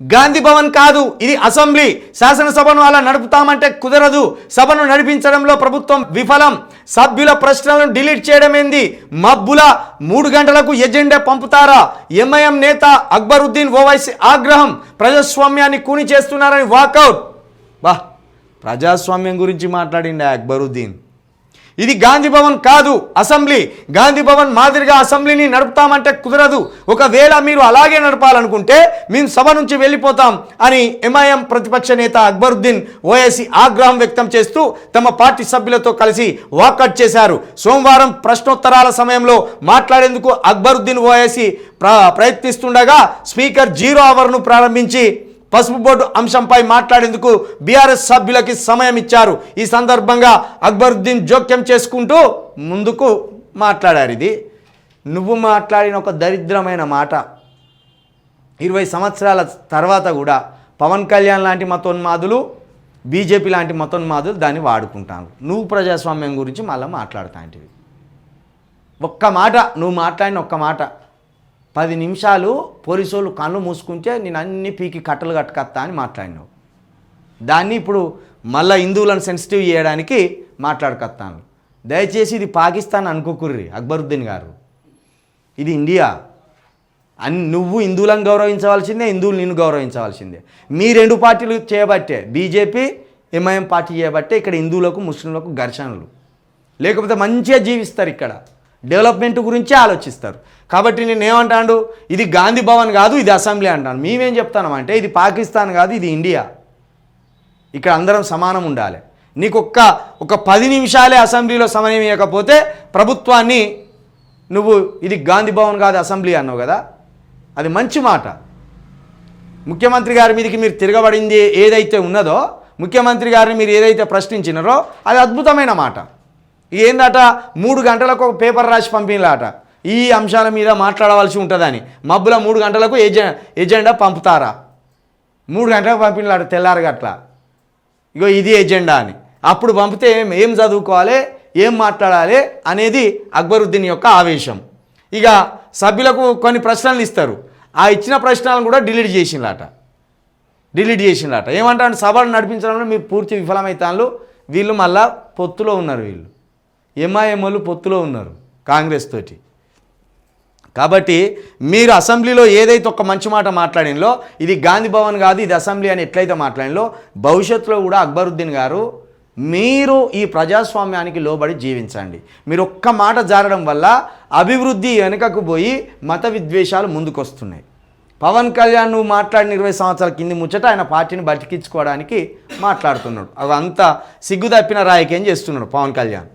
గాంధీ భవన్ కాదు ఇది అసెంబ్లీ. శాసనసభను అలా నడుపుతామంటే కుదరదు. సభను నడిపించడంలో ప్రభుత్వం విఫలం. సభ్యుల ప్రశ్నలను డిలీట్ చేయడం ఏంది మబ్బుల మూడు గంటలకు ఎజెండా పంపుతారా? ఎంఐఎం నేత అక్బరుద్దీన్ ఓవైసీ ఆగ్రహం ప్రజాస్వామ్యాన్ని కూని చేస్తున్నారని వాకౌట్. బా ప్రజాస్వామ్యం గురించి మాట్లాడిండే అక్బరుద్దీన్? ఇది గాంధీ భవన్ కాదు అసెంబ్లీ. గాంధీ భవన్ మాదిరిగా అసెంబ్లీని నడుపుతామంటే కుదరదు. ఒకవేళ మీరు అలాగే నడపాలనుకుంటే మేము సభ నుంచి వెళ్ళిపోతాం అని ఎంఐఎం ప్రతిపక్ష నేత అక్బరుద్దీన్ ఓఎస్సీ ఆగ్రహం వ్యక్తం చేస్తూ తమ పార్టీ సభ్యులతో కలిసి వాకట్ చేశారు. సోమవారం ప్రశ్నోత్తరాల సమయంలో మాట్లాడేందుకు అక్బరుద్దీన్ ఓఎస్సీ ప్రయత్నిస్తుండగా స్పీకర్ జీరో అవర్ను ప్రారంభించి పసుపు బోర్డు అంశంపై మాట్లాడేందుకు బీఆర్ఎస్ సభ్యులకి సమయం ఇచ్చారు. ఈ సందర్భంగా అక్బరుద్దీన్ జోక్యం చేసుకుంటూ ముందుకు మాట్లాడారు ఇది. నువ్వు మాట్లాడిన ఒక దరిద్రమైన మాట. ఇరవై సంవత్సరాల తర్వాత కూడా పవన్ కళ్యాణ్ లాంటి మతోన్మాదులు బీజేపీ లాంటి మతోన్మాదులు దాన్ని వాడుకుంటాను నువ్వు ప్రజాస్వామ్యం గురించి మళ్ళీ మాట్లాడుతాంటివి ఒక్క మాట నువ్వు మాట్లాడిన ఒక్క మాట. పది నిమిషాలు పోలీసోళ్ళు కళ్ళు మూసుకుంటే నేను అన్ని పీకి కట్టలు కట్టుకత్తా అని మాట్లాడినావు. దాన్ని ఇప్పుడు మళ్ళీ హిందువులను సెన్సిటివ్ చేయడానికి మాట్లాడుకొస్తాను. దయచేసి ఇది పాకిస్తాన్ అనుకోకుర్రి అక్బరుద్దీన్ గారు. ఇది ఇండియా. అన్ని నువ్వు హిందువులను గౌరవించవలసిందే హిందువులు నిన్ను గౌరవించవలసిందే. మీ రెండు పార్టీలు చేయబట్టే బీజేపీ ఎంఐఎం పార్టీ చేయబట్టే ఇక్కడ హిందువులకు ముస్లింలకు ఘర్షణలు. లేకపోతే మంచిగా జీవిస్తారు ఇక్కడ. డెవలప్మెంట్ గురించే ఆలోచిస్తారు. కాబట్టి నేను ఏమంటాడు? ఇది గాంధీ భవన్ కాదు ఇది అసెంబ్లీ అంటాను. మేమేం చెప్తామంటే ఇది పాకిస్తాన్ కాదు ఇది ఇండియా. ఇక్కడ అందరం సమానం ఉండాలి. నీకు ఒక్క ఒక పది నిమిషాలే అసెంబ్లీలో సమయం ఇవ్వకపోతే ప్రభుత్వాన్ని నువ్వు ఇది గాంధీ భవన్ కాదు అసెంబ్లీ అన్నావు కదా? అది మంచి మాట. ముఖ్యమంత్రి గారి మీదకి మీరు తిరగబడింది ఏదైతే ఉన్నదో ముఖ్యమంత్రి గారిని మీరు ఏదైతే ప్రశ్నించినారో అది అద్భుతమైన మాట. ఏందట? మూడు గంటలకు ఒక పేపర్ రాసి పంపిణీలాట ఈ అంశాల మీద మాట్లాడవలసి ఉంటుందని. మబ్బుల మూడు గంటలకు ఎజెండా ఎజెండా పంపుతారా? మూడు గంటలకు పంపిణీలాట తెల్లారగట్ల ఇగో ఇది ఎజెండా అని. అప్పుడు పంపితే ఏం ఏం చదువుకోవాలి? ఏం మాట్లాడాలి? అనేది అక్బరుద్దీన్ యొక్క ఆవేశం. ఇక సభ్యులకు కొన్ని ప్రశ్నలు ఇస్తారు. ఆ ఇచ్చిన ప్రశ్నలను కూడా డిలీట్ చేసిందట డిలీట్ చేసిందట ఏమంటారు? సభలు నడిపించడంలో మీరు పూర్తి విఫలమవుతాను వీళ్ళు మళ్ళా పొత్తులో ఉన్నారు వీళ్ళు. ఎంఐఎంఓలు పొత్తులో ఉన్నారు కాంగ్రెస్ తోటి. కాబట్టి మీరు అసెంబ్లీలో ఏదైతే ఒక మంచి మాట మాట్లాడినలో ఇది గాంధీ భవన్ కాదు ఇది అసెంబ్లీ అని ఎట్లయితే మాట్లాడినలో భవిష్యత్తులో కూడా అక్బరుద్దీన్ గారు మీరు ఈ ప్రజాస్వామ్యానికి లోబడి జీవించండి. మీరు ఒక్క మాట జారడం వల్ల అభివృద్ధి వెనుకకు పోయి మత విద్వేషాలు ముందుకొస్తున్నాయి. పవన్ కళ్యాణ్ నువ్వు మాట్లాడిన ఇరవై సంవత్సరాల కింది ముచ్చట ఆయన పార్టీని బతికించుకోవడానికి మాట్లాడుతున్నాడు. అవి సిగ్గు తప్పిన రాయకేం చేస్తున్నాడు పవన్ కళ్యాణ్?